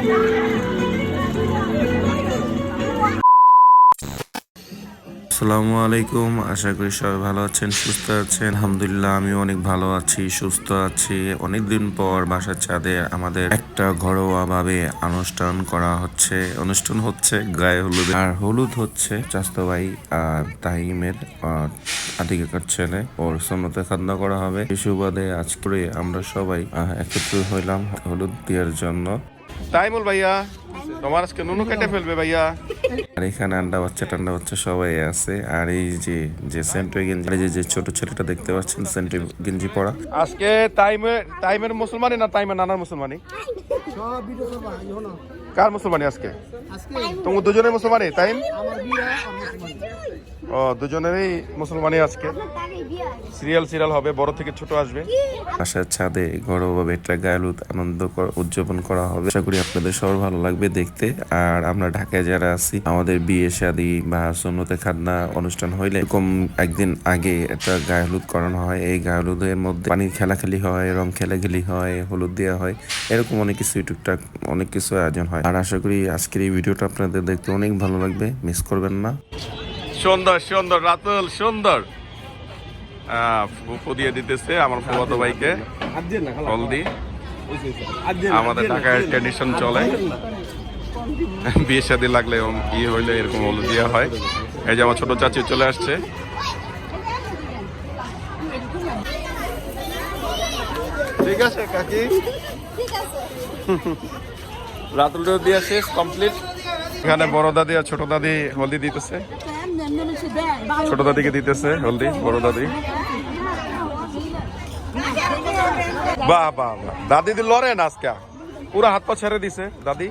Yeah. আসসালামু আলাইকুম। আশা করি সবাই ভালো আছেন সুস্থ আছেন। আলহামদুলিল্লাহ আমি অনেক ভালো আছি সুস্থ আছি। অনেকদিন পর বাসার ছাদে আমাদের একটা ঘরোয়া ভাবে অনুষ্ঠান করা হচ্ছে। অনুষ্ঠান হচ্ছে গায়ে হলুদ আর হলুদ হচ্ছে চাস্তো ভাই আর তাহিমের আহ, আধিকার ছেলে। ওর সন্ন্যতে খাদ্য করা হবে। সুবাদে আজ করে আমরা সবাই একত্রিত হইলাম হলুদ দেওয়ার জন্য। তাইমুল ভাইয়া তোমার আজকে নুনু কেটে ফেলবে ভাইয়া। আর এখানে আন্ডা বাচ্চা টান্ডা বাচ্চা সবাই আছে। আর এই যে যে সেন্ট্রি গেঞ্জি যে যে ছোট ছেলেটা দেখতে পাচ্ছেন সেন্ট্রি গেঞ্জি পরা। আজকে টাইমে টাইমের মুসলমানি না টাইমের নানার মুসলমানি সব ভিডিও করবা ইহো না কার মুসলমানি আজকে? আজকে তোমার দুজনের মুসলমানি টাইম ও, দুজনেরই মুসলমানি আজকে। সিরিয়াল সিরিয়াল হবে, বড় থেকে ছোট আসবে। বাসার ছাদে ঘরোয়াভাবে একটা গায়লুদ আনন্দ উদযাপন করা হবে। আশা করি আপনাদের সবার ভালো লাগবে দেখতে। আর আমরা ঢাকায় যারা আছি, আমাদের বিয়ে শাদী বা সন্নতে খাদনা অনুষ্ঠান হইলে এরকম একদিন আগে একটা গায়ে হলুদ করানো হয়। এই গায়ে হলুদের মধ্যে পানির খেলাখেলি হয়, রং খেলাখেলি হয়, হলুদ দেওয়া হয়। এরকম অনেক কিছু টুকটাক অনেক কিছু আয়োজন হয়। আর আশা করি আজকের এই ভিডিওটা আপনাদের দেখতে অনেক ভালো লাগবে। মিস করবেন না। সুন্দর সুন্দর, রাতুল, সুন্দর। ফুফু দিয়ে দিতেছে আমার ফুফাতো ভাইকে। হলদি। আমাদের ঢাকায় ট্রেডিশন চলে। বিয়ে শাদী লাগলে এরকম ই হইলে এরকম হলুদ দেওয়া হয়। এই যে আমার ছোট চাচি চলে আসছে। ঠিক আছে, কাকি? রাতুল দিয়ে শেষ কমপ্লিট এখানে বড় দাদি আর ছোট দাদি হলদি দিতেছে। ছোট দাদিকে দিতেছে, হলদি, বড় দাদি। বাহ বাহ বাহ। দাদি দি লড়েন আজকে। পুরা হাত পা ছেড়ে দিছে, দাদি।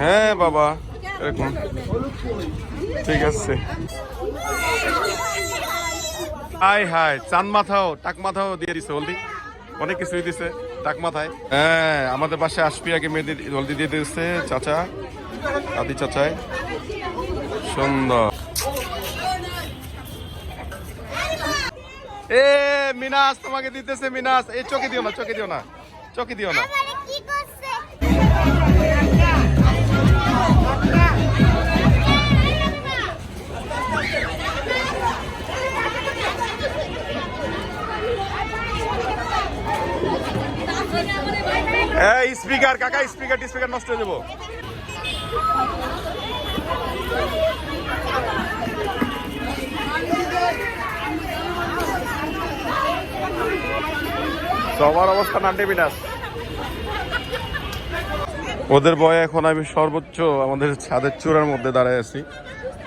হ্যাঁ বাবা, এরকম। ঠিক আছে। হাই হাই, চান মাথাও, টাক মাথাও দিয়ে দিছে, হলদি। অনেক কিছুই দিছে, টাক মাথায়। হ্যাঁ আমাদের পাশে আগে মেয়েদের হলদি দিয়ে দিচ্ছে চাচা দাদি চাচাই। সুন্দর। এ, মিনাস তোমাকে দিতেছে, মিনাস। এই চোখে দিও না, চোখে দিও না, চোখে দিও না। এই স্পিকার, কাকা, স্পিকার স্পিকার নষ্ট হয়ে যাব। সবার অবস্থা নান্টে বিনাশ ওদের বয়ে এখন আমি সর্বোচ্চ আমাদের ছাদের চূড়ার মধ্যে দাঁড়ায় আছি,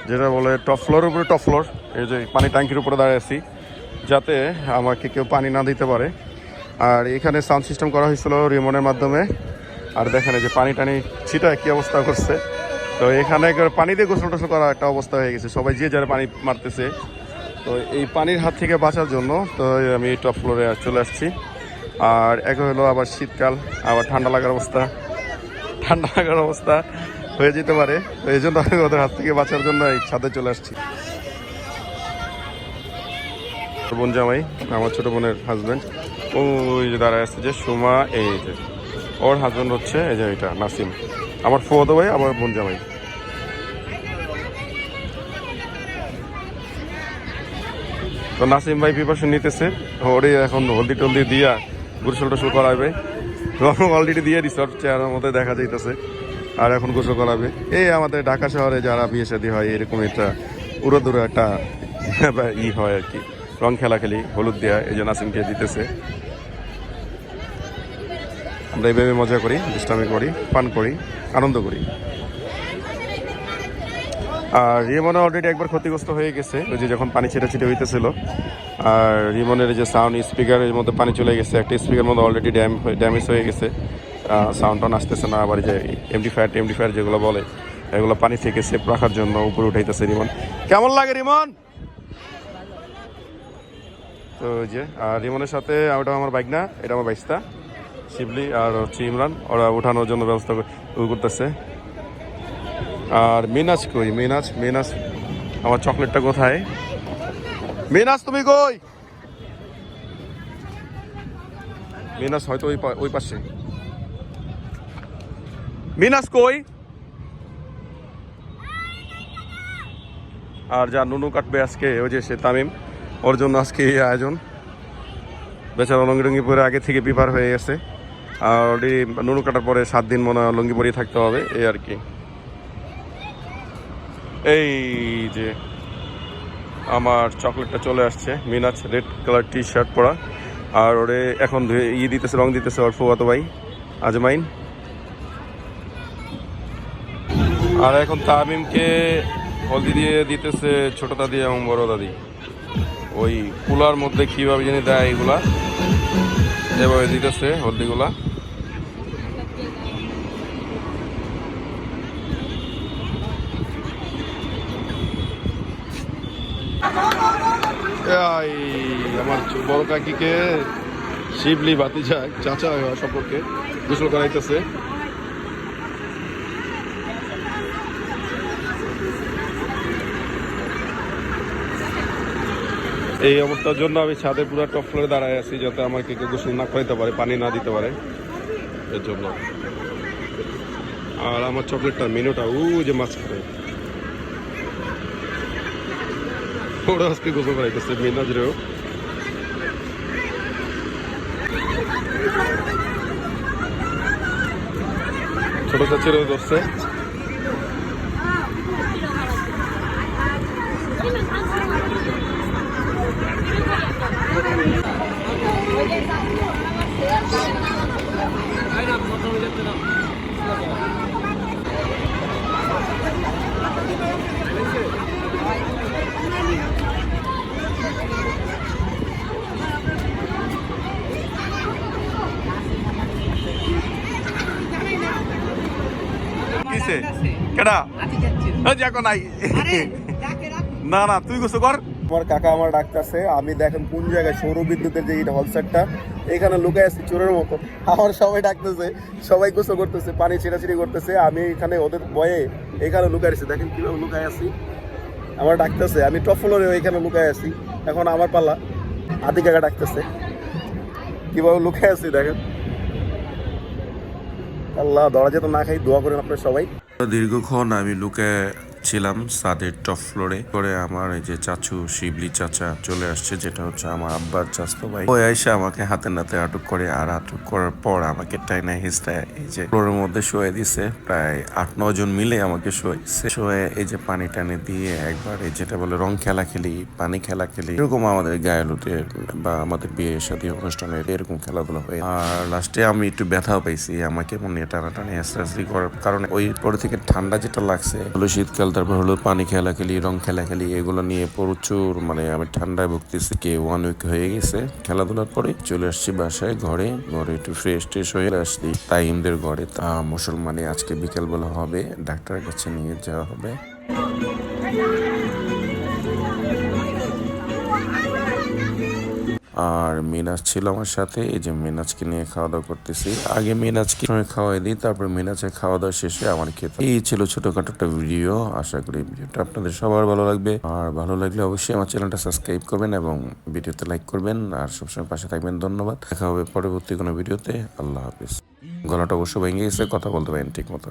যেটা বলে টপ ফ্লোরের উপরে টপ ফ্লোর, এই যে পানি ট্যাঙ্কির উপরে দাঁড়ায় আছি, যাতে আমাকে কেউ পানি না দিতে পারে। আর এখানে সাউন্ড সিস্টেম করা হয়েছিল রিমোনের মাধ্যমে। আর দেখেন যে পানি টানি ছিটা কি অবস্থা করছে। তো এখানে পানি দিয়ে গোসল টোসল করা একটা অবস্থা হয়ে গেছে। সবাই যে যারা পানি মারতেছে। তো এই পানির হাত থেকে বাঁচার জন্য তো আমি টপ ফ্লোরে চলে আসছি। আর এক হলো আবার শীতকাল, আবার ঠান্ডা লাগার অবস্থা। ঠান্ডা লাগার অবস্থা হয়ে যেতে পারে। তো এই জন্য আমি ওদের হাত থেকে বাঁচার জন্য এই ছাদে চলে আসছি। বোন জামাই, আমার ছোট বোনের হাজবেন্ড ওই যে দাঁড়ায় আসছে যে সুমা, এই যে। ওর হাজবেন্ড হচ্ছে, এই যে এটা, নাসিম। আমার ফুয়াতো ভাই, আমার বোন জামাই তো নাসিম ভাই প্রিপারেশন নিতেছে। ওরে, এখন হলদি টলদি দিয়া গোসল টোসল করাবে। অলরেডি দিয়ে দিস ওর চেহারার মধ্যে দেখা যাইতেছে। আর এখন গোসল করাবে। এই আমাদের ঢাকা শহরে যারা বিয়ে শাদী হয়, এরকম একটা উড়োদুরো একটা ই হয় আর কি। রং খেলা খেলি হলুদ দেয়া, এই যে নাসিমকে দিতেছে। আমরা এইভাবে মজা করি দুষ্টামি করি, পান করি, আনন্দ করি। আর রিমনে অলরেডি একবার ক্ষতিগ্রস্ত হয়ে গেছে, ওই যে যখন পানি ছিটে ছিটে হইতেছিল। আর রিমনের যে সাউন্ড স্পিকারের মধ্যে পানি চলে গেছে, একটা স্পিকার মধ্যে অলরেডি ড্যাম ড্যামেজ হয়ে গেছে। সাউন্ড টাউন আসতেছে না, আবার যে এমডি ফায়ার টেমডি ফায়ার যেগুলো বলে, এগুলো পানি থেকে সেফ রাখার জন্য উপরে উঠাইতেছে রিমন। কেমন লাগে রিমন? তো যে, আর রিমনের সাথে ওটা আমার বাইক না এটা আমার বাইকটা শিবলি আর হচ্ছে ইমরান, ওরা উঠানোর জন্য ব্যবস্থা করতেছে। আর মিনাজ কই? মিনাজ মিনাজ, আমার চকলেটটা কোথায়? মিনাজ, তুমি কই? মিনাজ হয়তো ওই ওই পাশে। মিনাজ কই? আর যা নুনু কাটবে আজকে, ওই যে সে তামিম, ওর জন্য আজকে এই আয়োজন। বেচারা লঙ্গি টঙ্গি পরে আগে থেকে প্রিপার হয়ে গেছে। অলরেডি নুনু কাটার পরে সাত দিন মনে হয় লঙ্গি পরেই থাকতে হবে, এই আর কি। এই যে আমার চকলেটটা চলে আসছে মিনাজ রেড কালার টি শার্ট পরা। আর ওরে এখন ধুয়ে ই দিতেছে, রং দিতেছে ওর ফুয়াতো ভাই, আজমাইন। আর এখন তামিমকে হলদি দিয়ে দিতেছে ছোট দাদি এবং বড় দাদি। ওই কুলার মধ্যে কীভাবে জানি দেয় এগুলা। এভাবে দিতেছে হলদিগুলা। আমার বড় কাকিকে শিবলি বাতিজা চাচা সম্পর্কে গোসল করাইতেছে। এই অবস্থার জন্য আমি ছাদে পুরো টপ ফ্লোরে দাঁড়ায় আছি যাতে আমার কে কেউ গোসল না করাইতে পারে, পানি না দিতে পারে। এর জন্য। আর আমার চকলেটটা মেনুটা ও যে মাছ খাবে ওরা আজকে গোসল করাইতেছে মিনাজরেও ছোট চাচিরও ধরছে। কিসে? কেডা? দেখো নাই না না তুই গোসল কর। আমার কাকা আমার ডাকতেছে, আমি দেখেন কোন জায়গায় সৌর বিদ্যুতের যে হলসেটটা এখানে লুকায় আছি চোরের মতো। আমার সবাই ডাকতেছে, সবাই গোসল করতেছে, পানি ছিটাছিটি করতেছে, আমি এখানে ওদের বয়ে এখানে লুকায় আছি। দেখেন কীভাবে লুকায় আছি। আমার ডাকতেছে, আমি টপ ফ্লোরে এখানে লুকায় আছি। এখন আমার পাল্লা আদি কাকা ডাকতেছে, কীভাবে লুকায় আছি দেখেন। আল্লাহ, দরজা তো না খাই, দোয়া করেন আপনার সবাই। দীর্ঘক্ষণ আমি লুকে ছিলাম সাদের টপ ফ্লোরে। করে আমার এই যে চাচু শিবলি চাচা চলে আসছে, যেটা হচ্ছে আমার আব্বার চাস্তো ভাই। ওই এসে আমাকে হাতে নাতে আটক করে, আর আটক করার পর আমাকে টাইনা হিস্টায় এই যে ফ্লোরের মধ্যে শুয়ে দিছে। প্রায় আট, নয় জন মিলে আমাকে শুয়ে দিছে। শুয়ে এই যে পানি টানি দিয়ে একবার এই যেটা বলে রং খেলা খেলি, পানি খেলা খেলি, এরকম আমাদের গায়েলুতে বা আমাদের বিয়ে সাদী অনুষ্ঠানে এরকম খেলাধুলা হয়। আর লাস্টে আমি একটু ব্যথাও পাইছি, আমাকে মনে টানাটানি আস্তে করার কারণে। ওই পরে থেকে ঠান্ডা যেটা লাগছে শীতকাল তারপর হলো পানি খেলা খেলি, রং খেলা খেলি, এগুলো নিয়ে প্রচুর মানে আমি ঠান্ডায় ভুগতেছি। কে ওয়ান উইক হয়ে গেছে খেলাধুলার পরে চলে আসছি বাসায়, ঘরে ঘরে একটু ফ্রেশ ট্রেশ হয়ে আসছি। তাইমদের ঘরে, তা মুসলমানে আজকে বিকেলবেলা হবে, ডাক্তারের কাছে নিয়ে যাওয়া হবে। আর মিনাজ ছিল আমার সাথে, এই যে মিনাজকে নিয়ে খাওয়া দাওয়া করতেছি। আগে মিনাজকে খাওয়াই দিই, তারপর মিনাজের খাওয়া দাওয়া শেষে আমার খেতে এই ছিল ছোটখাটো একটা ভিডিও, আশা করি ভিডিওটা আপনাদের সবার ভালো লাগবে। আর ভালো লাগলে অবশ্যই আমার চ্যানেলটা সাবস্ক্রাইব করবেন এবং ভিডিওতে লাইক করবেন। আর সবসময় পাশে থাকবেন, ধন্যবাদ। দেখা হবে পরবর্তী কোনো ভিডিওতে, আল্লাহ হাফিজ। গলাটা অবশ্য ভেঙে গেছে, কথা বলতে পারেন ঠিক মতো।